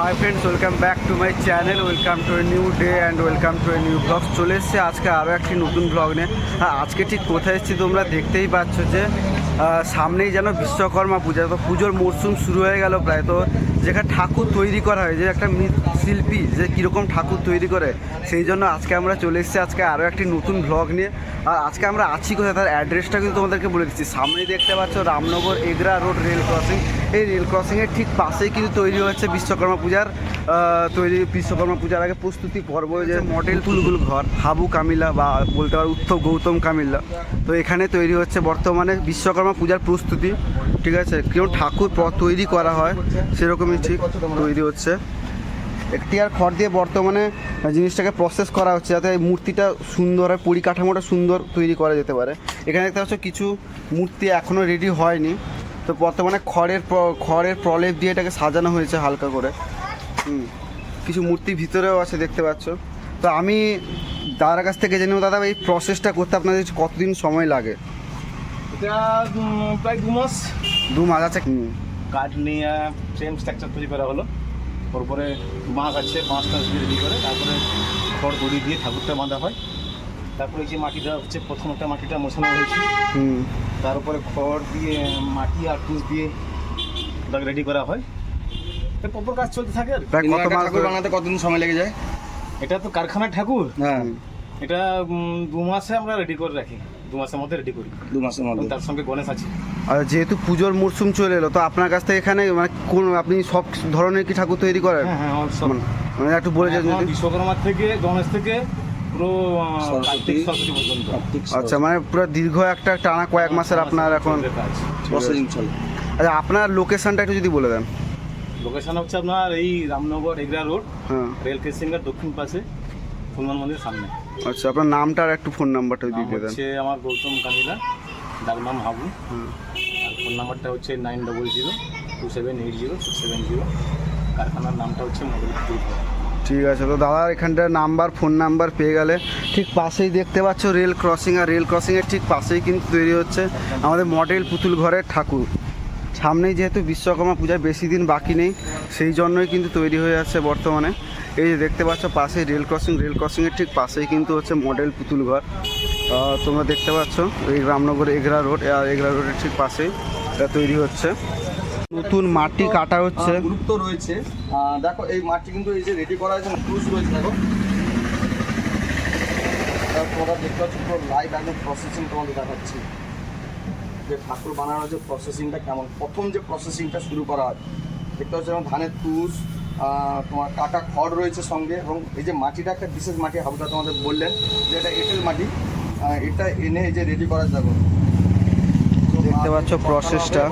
Hi friends welcome back to my channel welcome to a new day and welcome to a new blog চলে এসছে আজকে আরও একটি নতুন ব্লগ নিয়ে। আর আজকে ঠিক কোথায় এসেছি তোমরা দেখতেই পাচ্ছ যে সামনেই যেন বিশ্বকর্মা পূজা। তো পুজোর মরশুম শুরু হয়ে গেল প্রায়। তো যেখানে ঠাকুর তৈরি করা হয়, যে একটা শিল্পী যে কীরকম ঠাকুর তৈরি করে, সেই জন্য আজকে আমরা চলে এসেছি। আজকে আরও একটি নতুন ব্লগ নিয়ে। আর আজকে আমরা আছি কোথায়, তার অ্যাড্রেসটা কিন্তু তোমাদেরকে বলে দিচ্ছি। সামনেই দেখতে পাচ্ছ Ramnagar Egra road rail crossing এই রেল ক্রসিংয়ের ঠিক পাশেই কিন্তু তৈরি হচ্ছে বিশ্বকর্মা পূজার তৈরি বিশ্বকর্মা পূজার আগে প্রস্তুতি পর্ব। যে মডেল তুলগুল ঘর, হাবু কামিলা বা বলতে পারো উত্তম গৌতম কামিল্লা তো এখানে তৈরি হচ্ছে বর্তমানে বিশ্বকর্মা পূজার প্রস্তুতি ঠিক আছে? কেউ ঠাকুর তৈরি করা হয় সেরকমই ঠিক তৈরি হচ্ছে। একটি আর খড় দিয়ে বর্তমানে জিনিসটাকে প্রসেস করা হচ্ছে যাতে মূর্তিটা সুন্দর হয় পরিকাঠামোটা সুন্দর তৈরি করা যেতে পারে। এখানে দেখতে পাচ্ছ কিছু মূর্তি এখনও রেডি হয়নি। তো বর্তমানে খড়ের খড়ের প্রলেপ দিয়ে এটাকে সাজানো হয়েছে হালকা করে। হুম কিছু মূর্তি ভিতরেও আছে দেখতে পাচ্ছ। তো আমি দাদার কাছ থেকে জেনে নেব, দাদা এই প্রসেসটা করতে আপনাদের কতদিন সময় লাগে? এটা প্রায় দু মাস। দু মাস আছে। কাঠ নিয়ে সেম স্ট্রাকচার তৈরি করা হলো। ওর উপরে বাঁশ আছে বাঁশটা রেডি করে। তারপরে খড় দড়ি দিয়ে ঠাকুরটা বাঁধা হয়। তারপরে এই যে মাটিটা হচ্ছে প্রথম একটা মাটিটা মোছানো হয়েছে। তার উপরে খড় দিয়ে মাটি আর টুস দিয়ে ওটাকে রেডি করা হয়। প্রপার কাজ চলতে থাকে আর প্রায় কত মাস বানাতে কতদিন সময় লেগে যায়? এটা তো কারখানার ঠাকুর। হ্যাঁ। এটা দু মাসে আমরা রেডি করে রাখি। দু মাসের মধ্যে রেডি করি। দু মাসের মধ্যে। তার সঙ্গে গণেশ আছে। আর যেহেতু পুজোর মরশুম চলে এলো তো আপনার কাছ থেকে এখানে মানে কোন আপনি সব ধরনের কি ঠাকুর তৈরি করেন? হ্যাঁ হ্যাঁ সব। মানে- মানে একটু বলে যান যদি বিশ্বকর্মা থেকে গণেশ থেকে পুরো কার্তিক সরস্বতী পর্যন্ত। আচ্ছা মানে পুরো দীর্ঘ একটা টানা কয়েক মাসের আপনার এখন প্রসেসিং চলে। আচ্ছা আপনার লোকেশনটা একটু যদি বলে দেন। লোকেশন হচ্ছে আপনার এই রামনগর এগরা রোড হ্যাঁ। রেল ক্রসিংয়ের দক্ষিণ পাশে হনুমান মন্দির সামনে। আচ্ছা আপনার নামটা আর একটু ফোন নাম্বারটা দিয়ে দেন। হচ্ছে আমার গৌতম কামিলা ডাক নাম হাবু। আর ফোন নাম্বারটা হচ্ছে nine double zero two seven eight zero six seven zero কারখানার নামটা হচ্ছে মডেল গ্রুপ ঠিক আছে তো দাদার এখানটার নাম্বার ফোন নাম্বার পেয়ে গেলে ঠিক পাশেই দেখতে পাচ্ছ রেল ক্রসিং আর রেল ক্রসিংয়ের ঠিক পাশেই কিন্তু তৈরি হচ্ছে আমাদের মডেল পুতুল ঘরের ঠাকুর। সামনেই যেহেতু বিশ্বকর্মা পূজার বেশি দিন বাকি নেই সেই জন্যই কিন্তু তৈরি হয়ে যাচ্ছে বর্তমানে। এই যে দেখতে পাচ্ছ, পাশেই রেল ক্রসিং রেল ক্রসিংয়ের ঠিক পাশেই কিন্তু হচ্ছে মডেল পুতুল ঘর। তোমরা দেখতে পাচ্ছ, এই রামনগর এগরা রোড আর এগরা রোডের ঠিক পাশেই এটা তৈরি হচ্ছে। নতুন মাটি কাটা হচ্ছে। গুরুত্ব রয়েছে। দেখো, এই মাটি কিন্তু এই যে রেডি করা হয়েছে ক্রুজ রয়েছে দেখো। তোমরা দেখতে পাচ্ছ, পুরো লাইভ একদম প্রসেসিং তোমাদের দেখাচ্ছি। যে ঠাকুর বানানোর যে প্রসেসিংটা কেমন, প্রথম যে প্রসেসিংটা শুরু করা হয়, দেখতে পাচ্ছ, যেমন ধানের তুষ তোমার কাটা খড় রয়েছে সঙ্গে এবং এই যে মাটিটা একটা বিশেষ মাটি, হাবুদা তোমাদের বললেন যে এটা এঁটেল মাটি। এটা এনে এই যে রেডি করা যাবে। দেখতে পাচ্ছ প্রসেসটা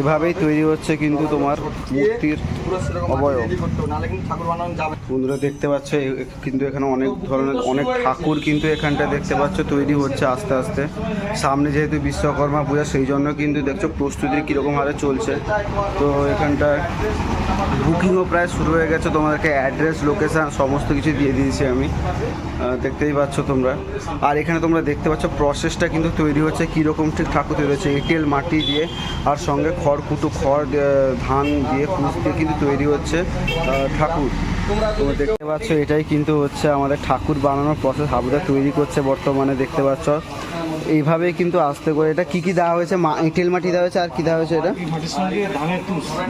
এভাবেই তৈরি হচ্ছে কিন্তু তোমার মূর্তির অবয়ব। বন্ধুরা দেখতে পাচ্ছ কিন্তু এখানে অনেক ধরনের, অনেক ঠাকুর কিন্তু এখানটা দেখতে পাচ্ছ তৈরি হচ্ছে আস্তে আস্তে। সামনে যেহেতু বিশ্বকর্মা পূজা, সেই জন্য কিন্তু দেখছ প্রস্তুতি কীরকম হারে চলছে। তো এখানটায় বুকিংও প্রায় শুরু হয়ে গেছে। তোমাদেরকে অ্যাড্রেস লোকেশান সমস্ত কিছু দিয়ে দিয়েছি আমি। দেখতেই পাচ্ছ তোমরা। আর এখানে তোমরা দেখতে পাচ্ছ প্রসেসটা কিন্তু তৈরি হচ্ছে, কীরকম ঠিক ঠাকুর তৈরি হচ্ছে। এঁটেল মাটি দিয়ে আর সঙ্গে খড় কুটো খড় ধান দিয়ে, কুচ দিয়ে কিন্তু তৈরি হচ্ছে ঠাকুর। তো দেখতে পাচ্ছ, এটাই কিন্তু হচ্ছে আমাদের ঠাকুর বানানোর প্রসেস হাবুদা তৈরি করছে বর্তমানে, দেখতে পাচ্ছ। এইভাবেই কিন্তু আস্তে করে এটা কি কি দেওয়া হয়েছে? এঁটেল মাটি দেওয়া হয়েছে আর কি দেওয়া হয়েছে এটা?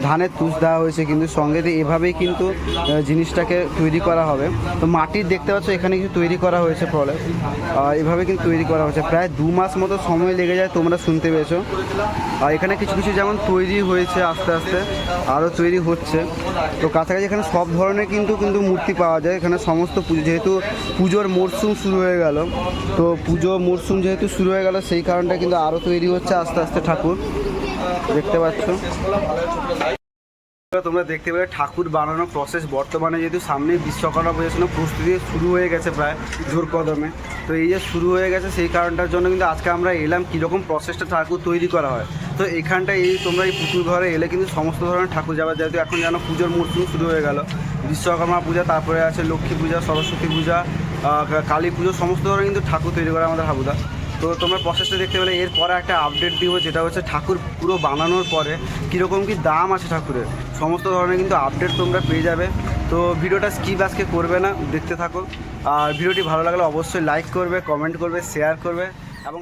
ধানের তুষ দেওয়া হয়েছে কিন্তু সঙ্গে এভাবেই কিন্তু জিনিসটাকে তৈরি করা হবে। তো মাটির দেখতে পাচ্ছ, এখানে কিছু তৈরি করা হয়েছে ফলে। এভাবে কিন্তু তৈরি করা হয়েছে। প্রায় দু মাস মতো সময় লেগে যায় তোমরা শুনতে পেয়েছ। আর এখানে কিছু কিছু যেমন তৈরি হয়েছে আস্তে আস্তে আরও তৈরি হচ্ছে। তো কাছাকাছি এখানে সব ধরনের কিন্তু কিন্তু মূর্তি পাওয়া যায়। এখানে সমস্ত পুজো, যেহেতু পুজোর মরশুম শুরু হয়ে গেল, তো পুজো মরশুম যেহেতু শুরু হয়ে গেল, সেই কারণটা কিন্তু আরও তৈরি হচ্ছে আস্তে আস্তে ঠাকুর। দেখতে পাচ্ছ। তোমরা দেখতে পেলে, ঠাকুর বানানোর প্রসেস বর্তমানে যেহেতু সামনে বিশ্বকর্মা পূজার প্রস্তুতি শুরু হয়ে গেছে প্রায় জোর কদমে। তো এই যে শুরু হয়ে গেছে, সেই কারণটার জন্য কিন্তু আজকে আমরা এলাম কীরকম প্রসেসটা ঠাকুর তৈরি করা হয়। তো এখানটায় এই তোমরা এই পুতুল ঘরে এলে কিন্তু সমস্ত ধরনের ঠাকুর যাবে, যেহেতু এখন যেন পুজোর মরশুম শুরু হয়ে গেল। বিশ্বকর্মা পূজা, তারপরে আছে লক্ষ্মী পূজা, সরস্বতী পূজা কালী পুজো, সমস্ত ধরনের কিন্তু ঠাকুর তৈরি করে আমাদের হাবুদা। তো তোমরা প্রসেসটা দেখতে পেলে, এরপরে একটা আপডেট দিব, যেটা হচ্ছে ঠাকুর পুরো বানানোর পরে কীরকম কি দাম আছে ঠাকুরের, সমস্ত ধরনের কিন্তু আপডেট তোমরা পেয়ে যাবে। তো ভিডিওটা স্কিপ আজকে করবে না, দেখতে থাকো। আর ভিডিওটি ভালো লাগলে অবশ্যই লাইক করবে কমেন্ট করবে শেয়ার করবে, এবং